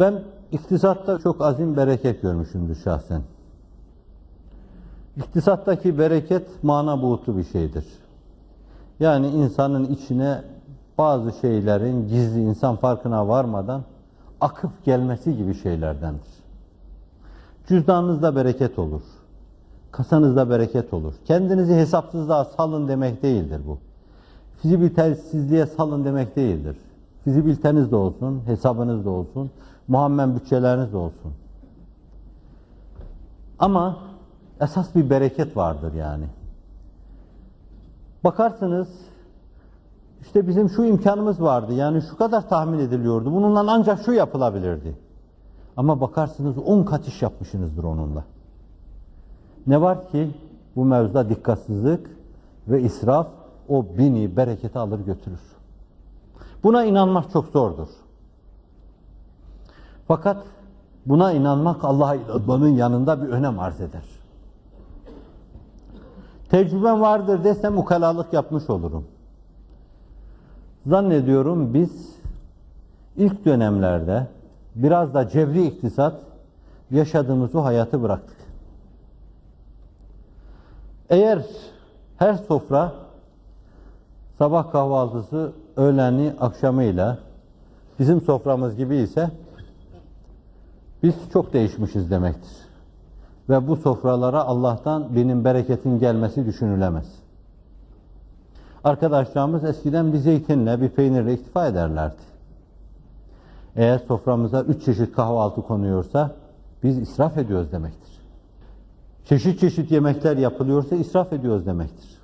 Ben iktisatta çok azim bereket görmüşümdür şahsen. İktisattaki bereket mana buğutu bir şeydir. Yani insanın içine bazı şeylerin gizli insan farkına varmadan akıp gelmesi gibi şeylerdendir. Cüzdanınızda bereket olur. Kasanızda bereket olur. Kendinizi hesapsızlığa salın demek değildir bu. Fizibilitesizliğe salın demek değildir. Fizibiliteniz de olsun, hesabınız da olsun, muammen bütçeleriniz olsun. Ama esas bir bereket vardır yani. Bakarsınız işte bizim şu imkanımız vardı. Yani şu kadar tahmin ediliyordu. Bununla ancak şu yapılabilirdi. Ama bakarsınız 10 kat iş yapmışsınızdır onunla. Ne var ki bu mevzuda dikkatsizlik ve israf o bini bereketi alır götürür. Buna inanmak çok zordur. Fakat buna inanmak Allah'a inanmanın yanında bir önem arz eder. Tecrübem vardır desem ukalalık yapmış olurum. Zannediyorum biz ilk dönemlerde biraz da cebri iktisat yaşadığımız o hayatı bıraktık. Eğer her sofra sabah kahvaltısı, öğleni, akşamıyla bizim soframız gibi ise biz çok değişmişiz demektir. Ve bu sofralara Allah'tan benim bereketin gelmesi düşünülemez. Arkadaşlarımız eskiden bir zeytinle, bir peynirle iktifa ederlerdi. Eğer soframıza üç çeşit kahvaltı konuyorsa biz israf ediyoruz demektir. Çeşit çeşit yemekler yapılıyorsa israf ediyoruz demektir.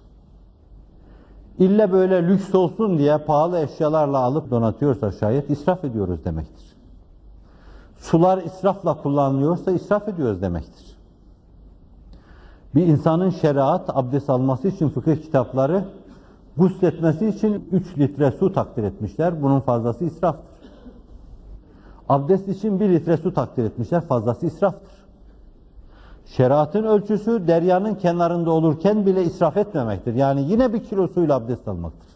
İlle böyle lüks olsun diye pahalı eşyalarla alıp donatıyorsa şayet israf ediyoruz demektir. Sular israfla kullanılıyorsa israf ediyoruz demektir. Bir insanın şeriat abdest alması için fıkıh kitapları gusletmesi için 3 litre su takdir etmişler. Bunun fazlası israftır. Abdest için 1 litre su takdir etmişler. Fazlası israftır. Şeriatın ölçüsü deryanın kenarında olurken bile israf etmemektir. Yani yine bir kilo suyla abdest almaktır.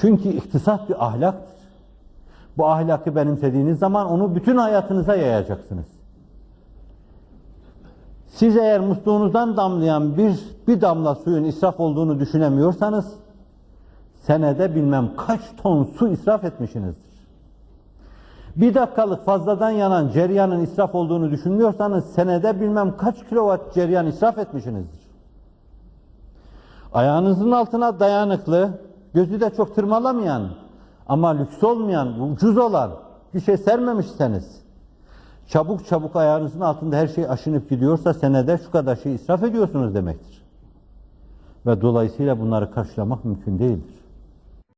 Çünkü iktisat bir ahlaktır. Bu ahlakı benimsediğiniz zaman onu bütün hayatınıza yayacaksınız. Siz eğer musluğunuzdan damlayan bir, bir damla suyun israf olduğunu düşünemiyorsanız, senede bilmem kaç ton su israf etmişsinizdir. Bir dakikalık fazladan yanan ceryanın israf olduğunu düşünmüyorsanız, senede bilmem kaç kilowatt ceryan israf etmişsinizdir. Ayağınızın altına dayanıklı, gözü de çok tırmalamayan, ama lüks olmayan, ucuz olan bir şey sermemişseniz, çabuk çabuk ayağınızın altında her şey aşınıp gidiyorsa senede şu kadar şey israf ediyorsunuz demektir. Ve dolayısıyla bunları karşılamak mümkün değildir.